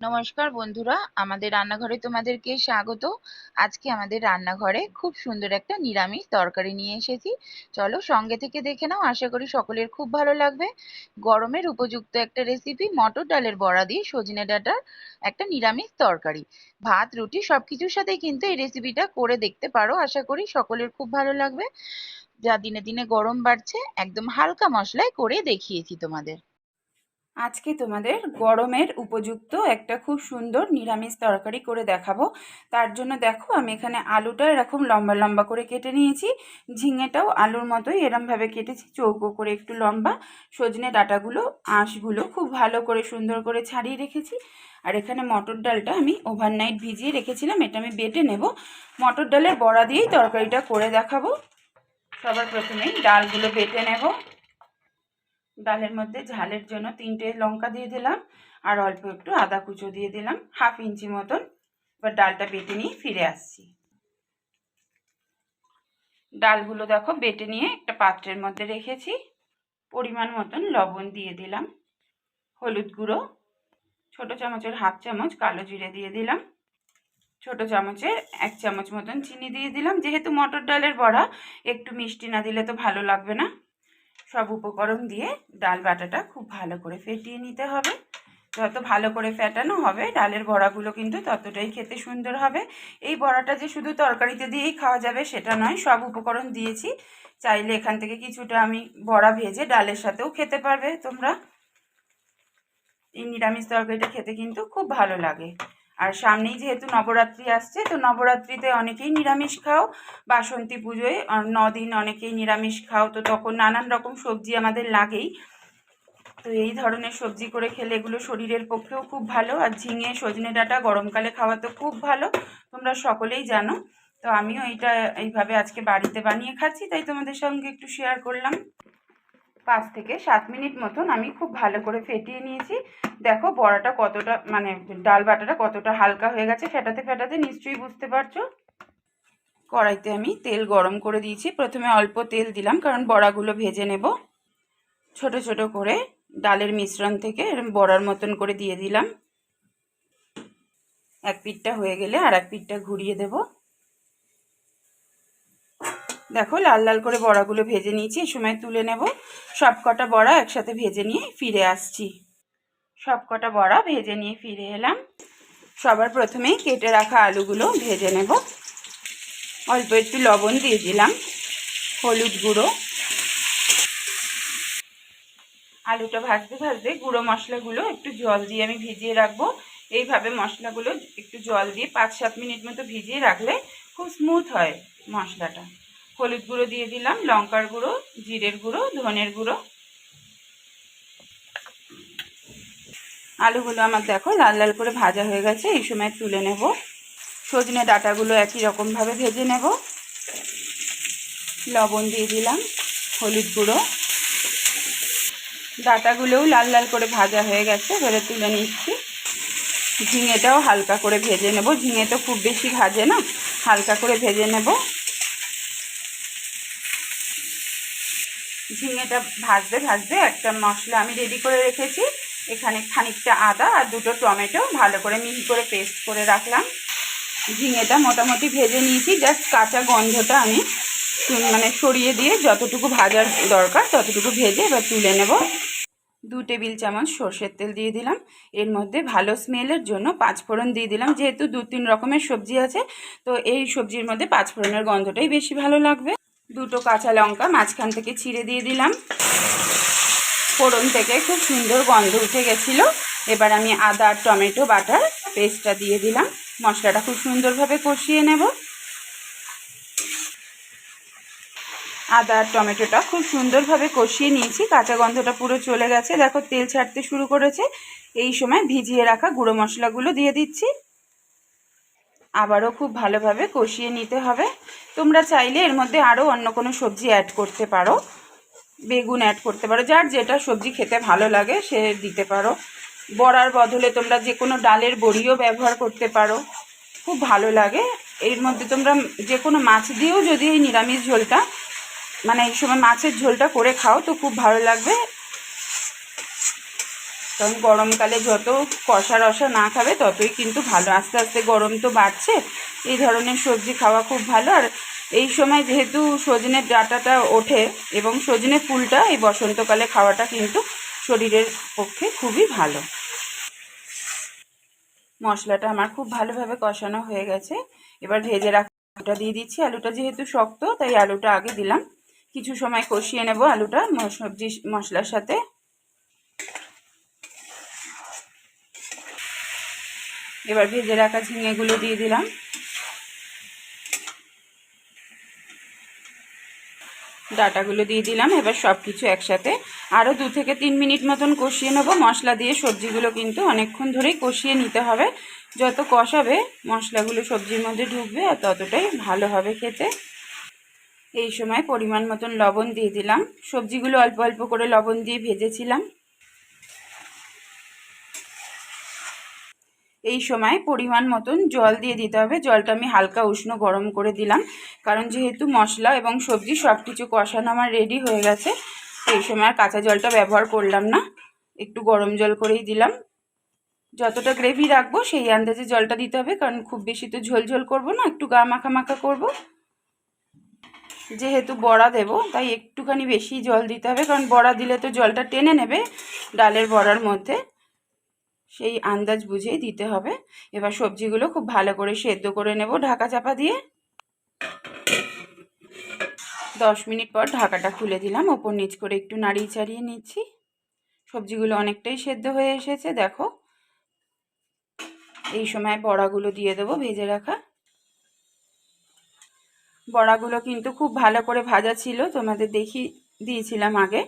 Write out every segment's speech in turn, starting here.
নমস্কার বন্ধুরা, আমাদের রান্নাঘরে তোমাদেরকে স্বাগত। আজকে আমাদের রান্নাঘরে খুব সুন্দর একটা নিরামিষ তরকারি নিয়ে এসেছি। চলো সঙ্গে থেকে দেখে নাও, আশা করি সকলের খুব ভালো লাগবে। গরমের উপযুক্ত একটা রেসিপি মটর ডালের বড়া দিয়ে সজনে ডাঁটার একটা নিরামিষ তরকারি। ভাত, রুটি সব কিছুর সাথে কিন্তু এই রেসিপিটা করে দেখতে পারো, আশা করি সকলের খুব ভালো লাগবে। যা দিনে দিনে গরম বাড়ছে, একদম হালকা মশলায় করে দেখিয়েছি তোমাদের। আজকে তোমাদের গরমের উপযুক্ত একটা খুব সুন্দর নিরামিষ তরকারি করে দেখাবো। তার জন্য দেখো, আমি এখানে আলুটা এরকম লম্বা লম্বা করে কেটে নিয়েছি। ঝিঙেটাও আলুর মতোই এরমভাবে কেটেছি, চৌকো করে একটু লম্বা। সজনে ডাটাগুলো, আঁশগুলো খুব ভালো করে সুন্দর করে ছাড়িয়ে রেখেছি। আর এখানে মটর ডালটা আমি ওভারনাইট ভিজিয়ে রেখেছিলাম, এটা আমি বেটে নেব। মটর ডালের বড়া দিয়েই তরকারিটা করে দেখাবো। সবার প্রথমেই ডালগুলো বেটে নেব। ডালের মধ্যে ঝালের জন্য তিনটে লঙ্কা দিয়ে দিলাম আর অল্প একটু আদা কুচো দিয়ে দিলাম, হাফ ইঞ্চি মতন। এবার ডালটা বেটে নিয়ে ফিরে আসছি। ডালগুলো দেখো বেটে নিয়ে একটা পাত্রের মধ্যে রেখেছি। পরিমাণ মতন লবণ দিয়ে দিলাম, হলুদ গুঁড়ো, ছোট চামচের হাফ চামচ কালো জিরে দিয়ে দিলাম, ছোট চামচের এক চামচ মতন চিনি দিয়ে দিলাম। যেহেতু মটর ডালের বড়া, একটু মিষ্টি না দিলে তো ভালো লাগবে না। সব উপকরণ দিয়ে ডাল বাটাটা খুব ভালো করে ফেটিয়ে নিতে হবে। যত ভালো করে ফেটানো হবে, ডালের বড়াগুলো কিন্তু ততটাই খেতে সুন্দর হবে। এই বড়াটা যে শুধু তরকারিতে দিয়েই খাওয়া যাবে সেটা নয়, সব উপকরণ দিয়েছি। চাইলে এখান থেকে কিছুটা আমি বড়া ভেজে ডালের সাথেও খেতে পারবে তোমরা। এই নিরামিষ তরকারিটা খেতে কিন্তু খুব ভালো লাগে। আর সামনেই যেহেতু নবরাত্রি আসছে, তো নবরাত্রিতে অনেকেই নিরামিষ খাও, বাসন্তী পুজোয় দিন অনেকেই নিরামিষ খাও, তো তখন নানান রকম সবজি আমাদের লাগেই। তো এই ধরনের সবজি করে খেলে এগুলো শরীরের পক্ষেও খুব ভালো, আর ঝিঙে, সজনে ডাঁটা গরমকালে খাওয়া তো খুব ভালো, তোমরা সকলেই জানো। তো আমিও এইটা এইভাবে আজকে বাড়িতে বানিয়ে খাচ্ছি, তাই তোমাদের সঙ্গে একটু শেয়ার করলাম। পাঁচ থেকে সাত মিনিট মতন আমি খুব ভালো করে ফেটিয়ে নিয়েছি। দেখো বড়াটা কতটা মানে ডাল বাটাটা কতটা হালকা হয়ে গেছে, ফেটাতে ফেটাতে নিশ্চয়ই বুঝতে পারছ? কড়াইতে আমি তেল গরম করে দিয়েছি। প্রথমে অল্প তেল দিলাম, কারণ বড়াগুলো ভেজে নেব। ছোট ছোট করে ডালের মিশ্রণ থেকে এরম বড়ার মতন করে দিয়ে দিলাম। এক পিঠটা হয়ে গেলে আর এক পিঠটা ঘুরিয়ে দেবো। দেখো, লাল লাল করে বড়াগুলো ভেজে নিয়েছি এই সময় তুলে নেব। সব কটা বড়া একসাথে ভেজে নিয়ে ফিরে আসছি। সব কটা বড়া ভেজে নিয়ে ফিরে এলাম। সবার প্রথমেই কেটে রাখা আলুগুলো ভেজে নেব। অল্প একটু লবণ দিয়ে দিলাম, হলুদ গুঁড়ো। আলুটা ভাজতে ভাজতে গুঁড়ো মশলাগুলো একটু জল দিয়ে আমি ভিজিয়ে রাখব। এইভাবে মশলাগুলো একটু জল দিয়ে পাঁচ সাত মিনিট মতো ভিজিয়ে রাখলে খুব স্মুথ হয় মশলাটা। হলুদ গুঁড়ো দিয়ে দিলাম, লঙ্কার গুঁড়ো, জিরের গুঁড়ো, ধনের গুঁড়ো। আলুগুলো আমার দেখো লাল লাল করে ভাজা হয়ে গেছে, এই সময় তুলে নেব। সজনে ডাটাগুলো একই রকমভাবে ভেজে নেব। লবণ দিয়ে দিলাম, হলুদ গুঁড়ো। ডাটাগুলোও লাল লাল করে ভাজা হয়ে গেছে, এবারে তুলে নিচ্ছি। ঝিঙেটাও হালকা করে ভেজে নেব। ঝিঙে তো খুব বেশি ভাজে না, হালকা করে ভেজে নেব। ঝিঙেটা ভাজতে ভাজতে একটা মশলা আমি রেডি করে রেখেছি। এখানে খানিকটা আদা আর দুটো টমেটো ভালো করে মিহি করে পেস্ট করে রাখলাম। ঝিঙেটা মোটামুটি ভেজে নিয়েছি। জাস্ট কাঁচা গন্ধটা আমি মানে সরিয়ে দিয়ে যতটুকু ভাজার দরকার ততটুকু ভেজে এবার তুলে নেব। দু টেবিল চামচ সর্ষের তেল দিয়ে দিলাম। এর মধ্যে ভালো স্মেলের জন্য পাঁচফোড়ন দিয়ে দিলাম। যেহেতু দু তিন রকমের সবজি আছে, তো এই সবজির মধ্যে পাঁচফোড়নের গন্ধটাই বেশি ভালো লাগবে। দুটো কাঁচা লঙ্কা মাঝখান থেকে ছিঁড়ে দিয়ে দিলাম। ফোড়ন থেকে খুব সুন্দর গন্ধ উঠে গেছিল। এবার আমি আদা আর টমেটো বাটার পেস্টটা দিয়ে দিলাম। মশলাটা খুব সুন্দরভাবে কষিয়ে নেব। আদা আর টমেটোটা খুব সুন্দরভাবে কষিয়ে নিয়েছি। কাঁচা গন্ধটা পুরো চলে গেছে। দেখো তেল ছাড়তে শুরু করেছে। এই সময় ভিজিয়ে রাখা গুঁড়ো মশলাগুলো দিয়ে দিচ্ছি। আবারও খুব ভালোভাবে কষিয়ে নিতে হবে। তোমরা চাইলে এর মধ্যে আরও অন্য কোনো সবজি অ্যাড করতে পারো। বেগুন অ্যাড করতে পারো। যার যেটা সবজি খেতে ভালো লাগে সে দিতে পারো। বড়ার বদলে তোমরা যে কোনো ডালের বড়িও ব্যবহার করতে পারো। খুব ভালো লাগে। এর মধ্যে তোমরা যে কোনো মাছ দিয়েও যদি এই নিরামিষ ঝোলটা মানে এই সময় মাছের ঝোলটা করে খাও তো খুব ভালো লাগবে। কারণ গরমকালে যত কষা রসা না খাবে, ততই কিন্তু ভালো। আস্তে আস্তে গরম তো বাড়ছে। এই ধরনের সবজি খাওয়া খুব ভালো। আর এই সময় যেহেতু সজনের ডাঁটাটা ওঠে এবং সজনে ফুলটা এই বসন্তকালে খাওয়াটা কিন্তু শরীরের পক্ষে খুবই ভালো। মশলাটা আমার খুব ভালোভাবে কষানো হয়ে গেছে। এবার ভেজে রাখা আলুটা দিয়ে দিচ্ছি। আলুটা যেহেতু শক্ত, তাই আলুটা আগে দিলাম। কিছু সময় কষিয়ে নেব আলুটা সবজি মশলার সাথে। এবার ভেজে রাখা ঝিঙেগুলো দিয়ে দিলাম। ডাটাগুলো দিয়ে দিলাম, এবার সব কিছু একসাথে। আরও দু থেকে তিন মিনিট মতন কষিয়ে নেব। মশলা দিয়ে সবজিগুলো কিন্তু অনেকক্ষণ ধরেই কষিয়ে নিতে হবে। যত কষাবে, মশলাগুলো সবজির মধ্যে ঢুকবে আর ততটাই ভালো হবে খেতে। এই সময় পরিমাণ মতন লবণ দিয়ে দিলাম। সবজিগুলো অল্প অল্প করে লবণ দিয়ে ভেজেছিলাম। এই সময় পরিমাণ মতন জল দিয়ে দিতে হবে। জলটা আমি হালকা উষ্ণ গরম করে দিলাম। কারণ যেহেতু মশলা এবং সবজি সব কিছু কষানো আমার রেডি হয়ে গেছে এই সময় আর কাঁচা জলটা ব্যবহার করলাম না। একটু গরম জল করেই দিলাম। যতটা গ্রেভি রাখব সেই আন্দাজে জলটা দিতে হবে, কারণ খুব বেশি তো ঝোল ঝোল করব না, একটু গা মাখা মাখা করব। যেহেতু বড়া দেব, তাই একটুখানি বেশি জল দিতে হবে, কারণ বড়া দিলে তো জলটা টেনে নেবে ডালের বড়ার মধ্যে। সেই আন্দাজ বুঝেই দিতে হবে। এবার সবজিগুলো খুব ভালো করে সেদ্ধ করে নেব ঢাকা চাপা দিয়ে। দশ মিনিট পর ঢাকাটা খুলে দিলাম। ওপর নিচ করে একটু নাড়িয়ে চাড়িয়ে নিচ্ছি। সবজিগুলো অনেকটাই সেদ্ধ হয়ে এসেছে, দেখো। এই সময় বড়াগুলো দিয়ে দেবো ভেজে রাখা। বড়াগুলো কিন্তু খুব ভালো করে ভাজা ছিল, তোমাদের দেখি দিয়েছিলাম আগে।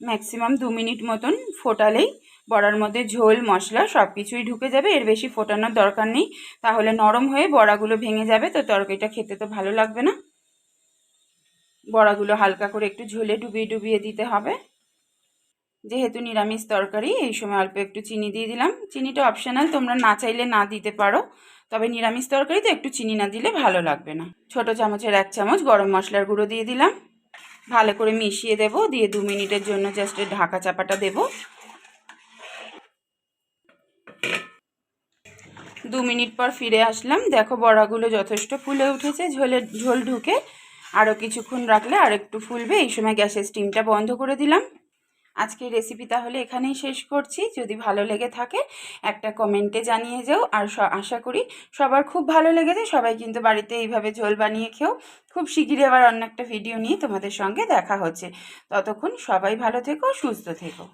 ম্যাক্সিমাম দু মিনিট মতন ফোটালেই বড়ার মধ্যে ঝোল, মশলা সব কিছুই ঢুকে যাবে। এর বেশি ফোটানোর দরকার নেই। তাহলে নরম হয়ে বড়াগুলো ভেঙে যাবে। তো তরকারিটা খেতে তো ভালো লাগবে না। বড়াগুলো হালকা করে একটু ঝোলে ডুবিয়ে ডুবিয়ে দিতে হবে। যেহেতু নিরামিষ তরকারি, এই সময় অল্প একটু চিনি দিয়ে দিলাম। চিনিটা অপশনাল তোমরা না চাইলে না দিতে পারো। তবে নিরামিষ তরকারিতে একটু চিনি না দিলে ভালো লাগবে না। ছোট চামচের এক চামচ গরম মশলার গুঁড়ো দিয়ে দিলাম। ভালো করে মিশিয়ে দেব। দিয়ে দু মিনিটের জন্য জাস্ট ঢাকা চাপাটা দেব। দু মিনিট পর ফিরে আসলাম। দেখো বড়াগুলো যথেষ্ট ফুলে উঠেছে ঝোলের ঝোল ঢুকে আরও কিছুক্ষণ রাখলে আর একটু ফুলবে। এই সময় গ্যাসের স্টিমটা বন্ধ করে দিলাম। আজকের রেসিপি তাহলে এখানেই শেষ করছি। যদি ভালো লেগে থাকে, একটা কমেন্টে জানিয়ে যাও। আর আশা করি সবার খুব ভালো লেগেছে। সবাই কিন্তু বাড়িতে এইভাবে ঝোল বানিয়ে খেও। খুব শিগগিরই আবার অন্য একটা ভিডিও নিয়ে তোমাদের সঙ্গে দেখা হচ্ছে। ততক্ষণ সবাই ভালো থেকো, সুস্থ থেকো।